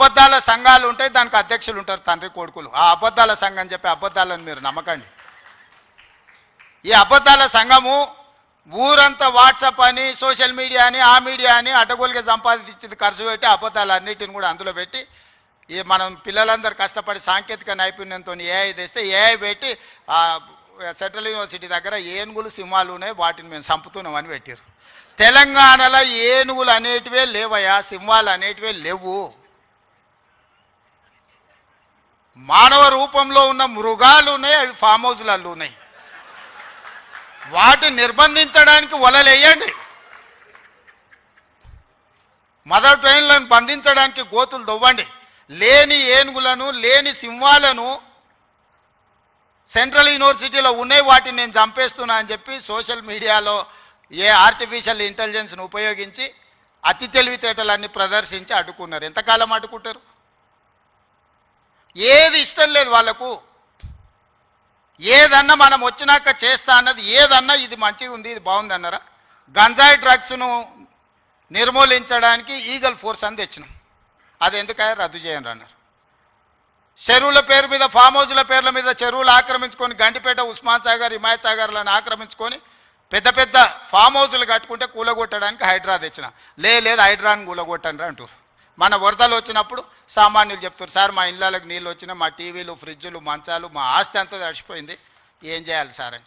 అబద్ధాల సంఘాలు ఉంటాయి దానికి అధ్యక్షులు ఉంటారు తండ్రి కొడుకులు. ఆ అబద్ధాల సంఘం చెప్పి అబద్ధాలను మీరు నమ్మకండి. ఈ అబద్ధాల సంఘము ఊరంతా వాట్సాప్ అని సోషల్ మీడియా అని ఆ మీడియా అని అడ్డగోలుగా సంపాదించింది ఖర్చు పెట్టి అబద్ధాలు అన్నిటిని కూడా అందులో పెట్టి ఈ మనం పిల్లలందరూ కష్టపడి సాంకేతిక నైపుణ్యంతో ఏఐ తెస్తే ఏఐ పెట్టి సెంట్రల్ యూనివర్సిటీ దగ్గర ఏనుగులు సింహాలు ఉన్నాయి వాటిని మేము చంపుతున్నాం అని పెట్టారు తెలంగాణలో ఏనుగులు అనేటివే లేవయ్యా సింహాలు అనేటివే లేవు. మానవ రూపంలో ఉన్న మృగాలు ఉన్నాయి అవి ఫామ్ హౌస్లలో ఉన్నాయి వాటిని నిర్బంధించడానికి వలలేయండి. మదర్ ట్రైన్లను బంధించడానికి గోతులు దొవ్వండి లేని ఏనుగులను లేని సింహాలను సెంట్రల్ యూనివర్సిటీలో ఉన్నాయి వాటిని నేను చంపేస్తున్నా అని చెప్పి సోషల్ మీడియాలో ఏ ఆర్టిఫిషియల్ ఇంటెలిజెన్స్ను ఉపయోగించి అతి తెలివితేటలన్నీ ప్రదర్శించి అడ్డుకున్నారు. ఎంతకాలం అడ్డుకుంటారు? ఏది ఇష్టం లేదు వాళ్ళకు. ఏదన్నా మనం వచ్చినాక చేస్తా అన్నది ఏదన్నా ఇది మంచిగా ఉంది ఇది బాగుంది అన్నారా? గంజాయి డ్రగ్స్ను నిర్మూలించడానికి ఈగల్ ఫోర్స్ అని తెచ్చినాం. అది ఎందుకయ్యా? రద్దు చేయండి అన్నారు. చెరువుల పేరు మీద ఫామ్ హౌస్ల పేర్ల మీద చెరువులు ఆక్రమించుకొని గంటిపేట ఉస్మాన్ సాగర్ హిమాయత్ సాగర్లను ఆక్రమించుకొని పెద్ద పెద్ద ఫామ్ హౌస్లు కట్టుకుంటే కూలగొట్టడానికి హైడ్రా తెచ్చిన. లే లేదు హైడ్రాని కూలగొట్టండి అంటారు. మన వరదలు వచ్చినప్పుడు సామాన్యులు చెప్తారు సార్ మా ఇళ్ళకి నీళ్ళు వచ్చినా మా టీవీలు ఫ్రిడ్జులు మంచాలు మా ఆస్తి అంతా తడిచిపోయింది ఏం చేయాలి సార్ అని.